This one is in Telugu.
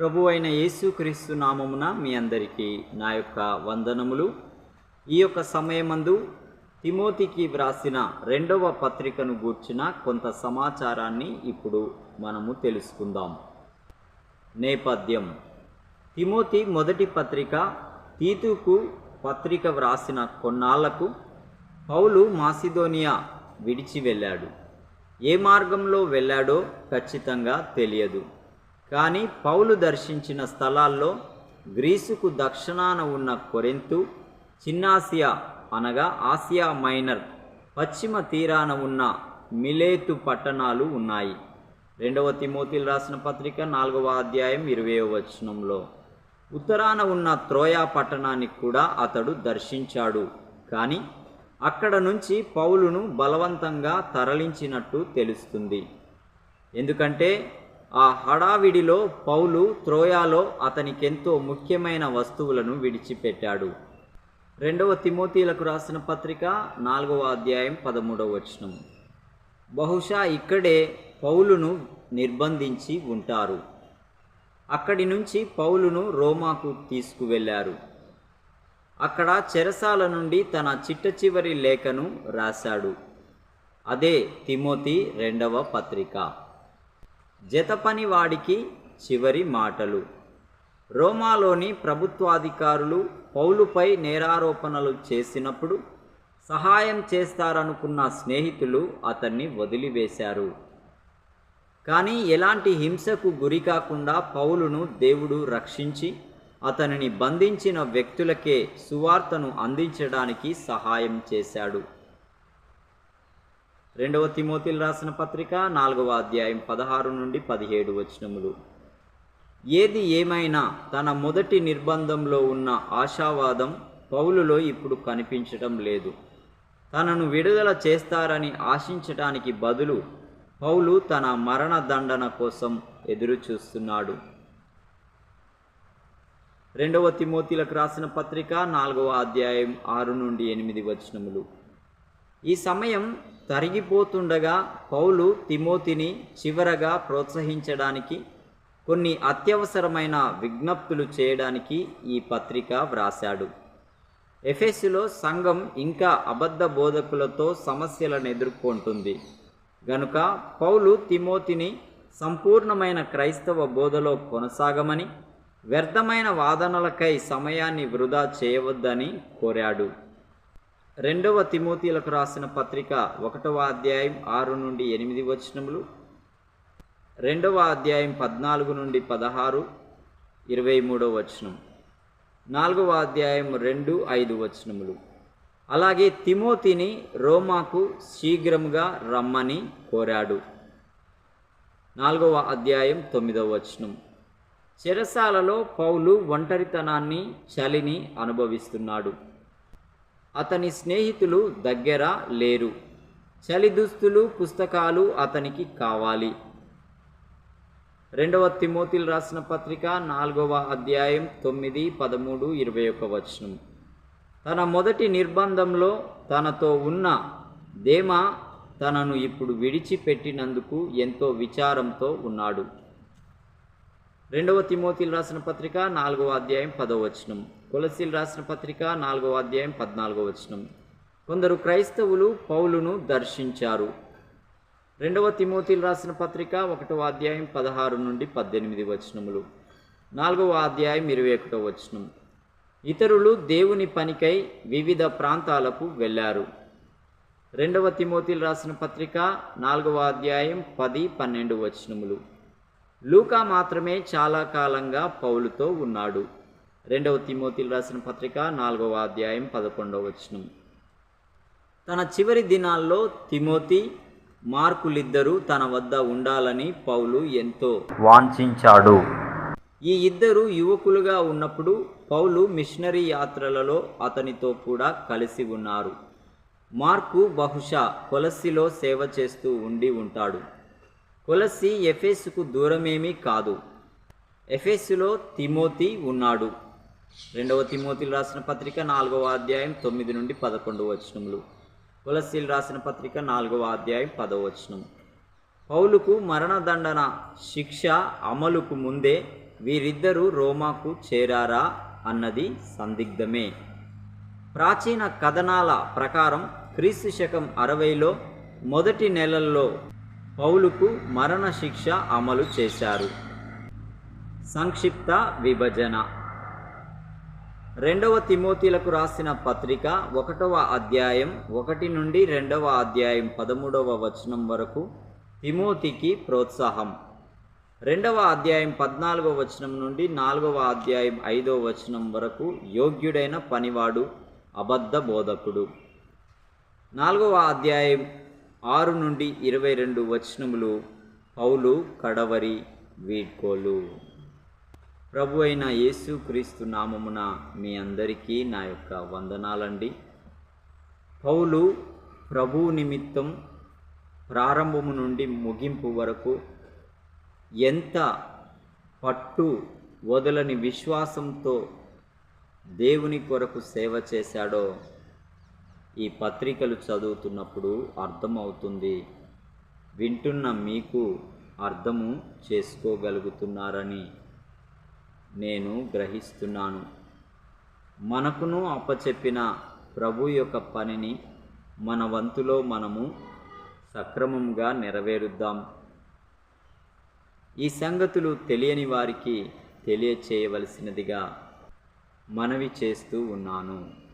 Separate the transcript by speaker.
Speaker 1: ప్రభు అయిన యేసుక్రీస్తు నామమున మీ అందరికీ నా యొక్క వందనములు. ఈ యొక్క సమయమందు తిమోతికి వ్రాసిన రెండవ పత్రికను గూర్చిన కొంత సమాచారాన్ని ఇప్పుడు మనము తెలుసుకుందాం. నేపథ్యం. తిమోతి మొదటి పత్రిక తీతుకు పత్రిక వ్రాసిన కొన్నాళ్ళకు పౌలు మాసిదోనియా విడిచి వెళ్ళాడు. ఏ మార్గంలో వెళ్ళాడో ఖచ్చితంగా తెలియదు. కానీ పౌలు దర్శించిన స్థలాల్లో గ్రీసుకు దక్షిణాన ఉన్న కొరెంతు చిన్నాసియా అనగా ఆసియా మైనర్ పశ్చిమ తీరాన ఉన్న మిలేతు పట్టణాలు ఉన్నాయి. రెండవ తిమోతిలు రాసిన పత్రిక నాలుగవ అధ్యాయం ఇరవై వచనంలో. ఉత్తరాన ఉన్న త్రోయా పట్టణానికి కూడా అతడు దర్శించాడు. కానీ అక్కడ నుంచి పౌలును బలవంతంగా తరలించినట్టు తెలుస్తుంది. ఎందుకంటే ఆ హడావిడిలో పౌలు త్రోయాలో అతనికెంతో ముఖ్యమైన వస్తువులను విడిచిపెట్టాడు. రెండవ తిమోతీలకు రాసిన పత్రిక నాలుగవ అధ్యాయం పదమూడవ వచనం. బహుశా ఇక్కడే పౌలును నిర్బంధించి ఉంటారు. అక్కడి నుంచి పౌలును రోమాకు తీసుకువెళ్ళారు. అక్కడ చెరసాల నుండి తన చిట్ట చివరి లేఖను రాశాడు. అదే తిమోతి రెండవ పత్రిక. జతపని వాడికి చివరి మాటలు. రోమాలోని ప్రభుత్వాధికారులు పౌలుపై నేరారోపణలు చేసినప్పుడు సహాయం చేస్తారనుకున్న స్నేహితులు అతన్ని వదిలివేశారు. కానీ ఎలాంటి హింసకు గురి కాకుండా పౌలును దేవుడు రక్షించి అతనిని బంధించిన వ్యక్తులకే సువార్తను అందించడానికి సహాయం చేశాడు. రెండవ తిమోతిలు రాసిన పత్రిక నాలుగవ అధ్యాయం పదహారు నుండి పదిహేడు వచనములు. ఏది ఏమైనా తన మొదటి నిర్బంధంలో ఉన్న ఆశావాదం పౌలులో ఇప్పుడు కనిపించటం లేదు. తనను విడుదల చేస్తారని ఆశించటానికి బదులు పౌలు తన మరణ దండన కోసం ఎదురు చూస్తున్నాడు రెండవ తిమోతిలకు రాసిన పత్రిక నాలుగవ అధ్యాయం ఆరు నుండి ఎనిమిది వచనములు. ఈ సమయం తరిగిపోతుండగా పౌలు తిమోతిని చివరగా ప్రోత్సహించడానికి కొన్ని అత్యవసరమైన విజ్ఞప్తులు చేయడానికి ఈ పత్రిక వ్రాశాడు. ఎఫెస్సులో సంఘం ఇంకా అబద్ధ బోధకులతో సమస్యలను ఎదుర్కొంటుంది. గనుక పౌలు తిమోతిని సంపూర్ణమైన క్రైస్తవ బోధలో కొనసాగమని వ్యర్థమైన వాదనలకై సమయాన్ని వృధా చేయవద్దని కోరాడు. రెండవ తిమోతిలకు రాసిన పత్రిక ఒకటవ అధ్యాయం ఆరు నుండి ఎనిమిది వచనములు రెండవ అధ్యాయం పద్నాలుగు నుండి పదహారు ఇరవై మూడవ వచనం నాలుగవ అధ్యాయం రెండు ఐదు వచనములు. అలాగే తిమోతిని రోమాకు శీఘ్రముగా రమ్మని కోరాడు. నాలుగవ అధ్యాయం తొమ్మిదవ వచనం చెరసాలలో పౌలు ఒంటరితనాన్ని చలిని అనుభవిస్తున్నాడు. అతని స్నేహితులు దగ్గర లేరు. చలి దుస్తులు పుస్తకాలు అతనికి కావాలి. రెండవ తిమోతిలు రాసిన పత్రిక నాలుగవ అధ్యాయం తొమ్మిది పదమూడు ఇరవై ఒక వచనం. తన మొదటి నిర్బంధంలో తనతో ఉన్న దేమ తనను ఇప్పుడు విడిచిపెట్టినందుకు ఎంతో విచారంతో ఉన్నాడు. రెండవ తిమోతిలు రాసిన పత్రిక నాలుగవ అధ్యాయం పదవ వచనం. కొలసీలు రాసిన పత్రిక నాలుగవ అధ్యాయం పద్నాలుగో వచనం. కొందరు క్రైస్తవులు పౌలును దర్శించారు. రెండవ తిమోతిలు రాసిన పత్రిక ఒకటవ అధ్యాయం పదహారు నుండి పద్దెనిమిది వచనములు. నాలుగవ అధ్యాయం ఇరవై ఒకటవ వచనం. ఇతరులు దేవుని పనికై వివిధ ప్రాంతాలకు వెళ్ళారు. రెండవ తిమోతిలు రాసిన పత్రిక నాలుగవ అధ్యాయం పది పన్నెండు వచనములు. లూకా మాత్రమే చాలా కాలంగా పౌలుతో ఉన్నాడు. రెండవ తిమోతిలు రాసిన పత్రిక నాలుగవ అధ్యాయం పదకొండవ వచనం. తన చివరి దినాల్లో తిమోతి మార్కులిద్దరూ తన వద్ద ఉండాలని పౌలు ఎంతో వాంఛించాడు. ఈ ఇద్దరు యువకులుగా ఉన్నప్పుడు పౌలు మిషనరీ యాత్రలలో అతనితో కూడా కలిసి ఉన్నారు. మార్కు బహుశా కొలస్సిలో సేవ చేస్తూ ఉండి ఉంటాడు. కొలస్సి ఎఫెస్సుకు దూరమేమీ కాదు. ఎఫెస్సులో తిమోతి ఉన్నాడు. రెండవ తిమోతిలు రాసిన పత్రిక నాలుగవ అధ్యాయం తొమ్మిది నుండి పదకొండు వచనములు. తులసీలు రాసిన పత్రిక నాలుగవ అధ్యాయం పదవ వచనం పౌలుకు మరణదండన శిక్ష అమలుకు ముందే వీరిద్దరూ రోమాకు చేరారా అన్నది సందిగ్ధమే. ప్రాచీన కథనాల ప్రకారం క్రీస్తు శకం అరవైలో మొదటి నెలల్లో పౌలుకు మరణ శిక్ష అమలు చేశారు. సంక్షిప్త విభజన. రెండవ తిమోతిలకు రాసిన పత్రిక ఒకటవ అధ్యాయం ఒకటి నుండి రెండవ అధ్యాయం పదమూడవ వచనం వరకు తిమోతికి ప్రోత్సాహం. రెండవ అధ్యాయం పద్నాలుగవ వచనం నుండి నాలుగవ అధ్యాయం ఐదవ వచనం వరకు యోగ్యుడైన పనివాడు అబద్ధ బోధకుడు. నాలుగవ అధ్యాయం ఆరు నుండి ఇరవై రెండు వచనములు పౌలు కడవరి వీడ్కోలు. ప్రభు అయిన యేసు క్రీస్తు నామమున మీ అందరికీ నా యొక్క వందనాలండి. పౌలు ప్రభు నిమిత్తం ప్రారంభము నుండి ముగింపు వరకు ఎంత పట్టు వదలని విశ్వాసంతో దేవుని కొరకు సేవ చేశాడో ఈ పత్రికలు చదువుతున్నప్పుడు అర్థమవుతుంది. వింటున్న మీకు అర్థము చేసుకోగలుగుతున్నారని నేను గ్రహిస్తున్నాను. మనకును అప్పచెప్పిన ప్రభు యొక్క పనిని మన వంతులో మనము సక్రమంగా నెరవేరుద్దాం. ఈ సంగతులు తెలియని వారికి తెలియచేయవలసినదిగా మనవి చేస్తూ ఉన్నాను.